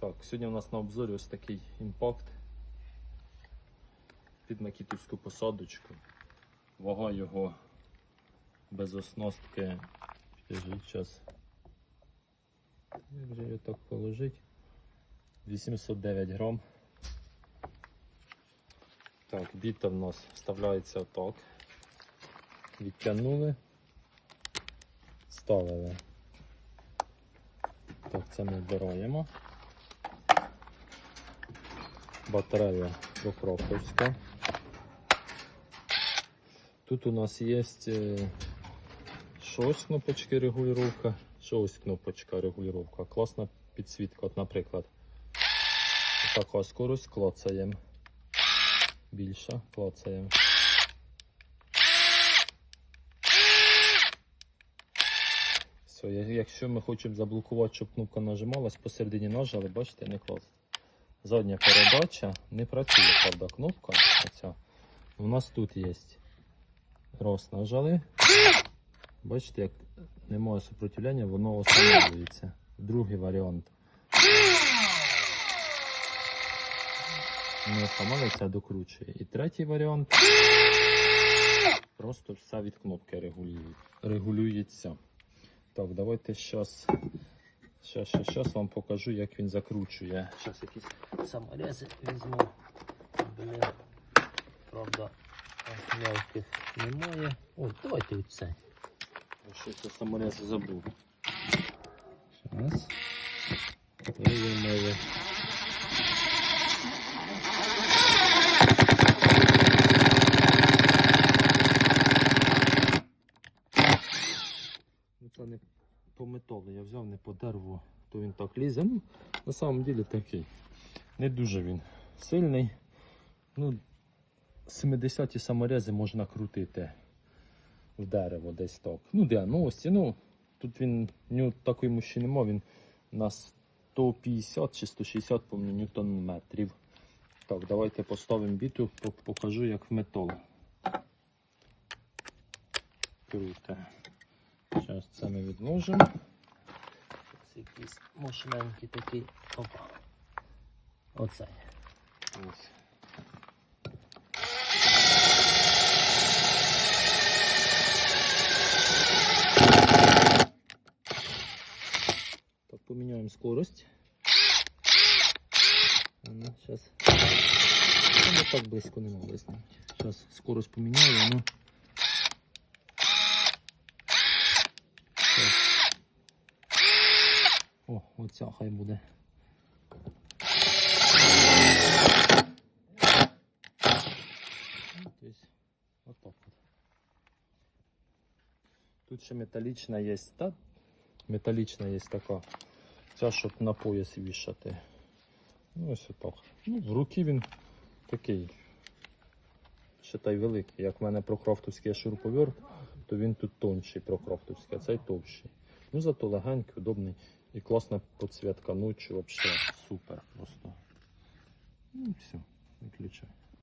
Так, сьогодні у нас на обзорі ось такий імпакт під макітівську посадочку. Вага його без оснастки. Час. Як же його так положить? 809 грам. Так, біта в нас вставляється отак. Відтягнули, ставили. Так, це ми вбираємо. Батарея Прокроповська. Тут у нас є е, що ось кнопочки регулювання, що ось кнопочка регулювання. Класна підсвітка, от, наприклад. Така скорость клацаємо. Більша клацаємо. Якщо ми хочемо заблокувати, щоб кнопка нажималась, посередині нажали, бачите, не клас. Задня передача не працює, правда, кнопка. Оця. У нас тут є. Раз нажали. Бачите, як немає супротивлення, воно останавливається. Другий варіант. Не останавливається, а докручує. І третій варіант. Просто все від кнопки регулюється. Так, давайте зараз. Щас, щас, щас вам покажу, як він закручує. Зараз якісь саморези візьму. Блін, правда, мелких немає. О, давайте оце. Що це саморези забув. Зараз. Виявили. Ну це не по металу я взяв, не по дереву, то він так лізе. Ну, на самом деле такий. Не дуже він сильний. Ну, 70-ті саморези можна крутити в дерево десь так. Ну, де, ну ось, ну, тут він, нього такої мощі нема, він на 150 чи 160 помню, ньютон метрів. Так, давайте поставимо біту, покажу, як в метал. Круто. Зараз це ми відложимо. Ось якийсь мощненький такий. Опа. Оцей. Ось. Так, поміняємо скорость. Ну, сейчас. Ну, так близько не можна зняти. Зараз скорость поміняю, ну. Щас. О, оця хай буде. То есть, вот так вот. Тут ще металічна є, та металічна є така. Ця, щоб на пояс вішати. Ну, ось отак. Ну, в руки він такий. Считай великий. Як в мене прокрофтовський шуруповерт, то він тут тонший прокрофтовський, а цей товщий. Ну, зато легенький, удобний і классная подсветка ночью вообще супер просто. Ну, все, виключай.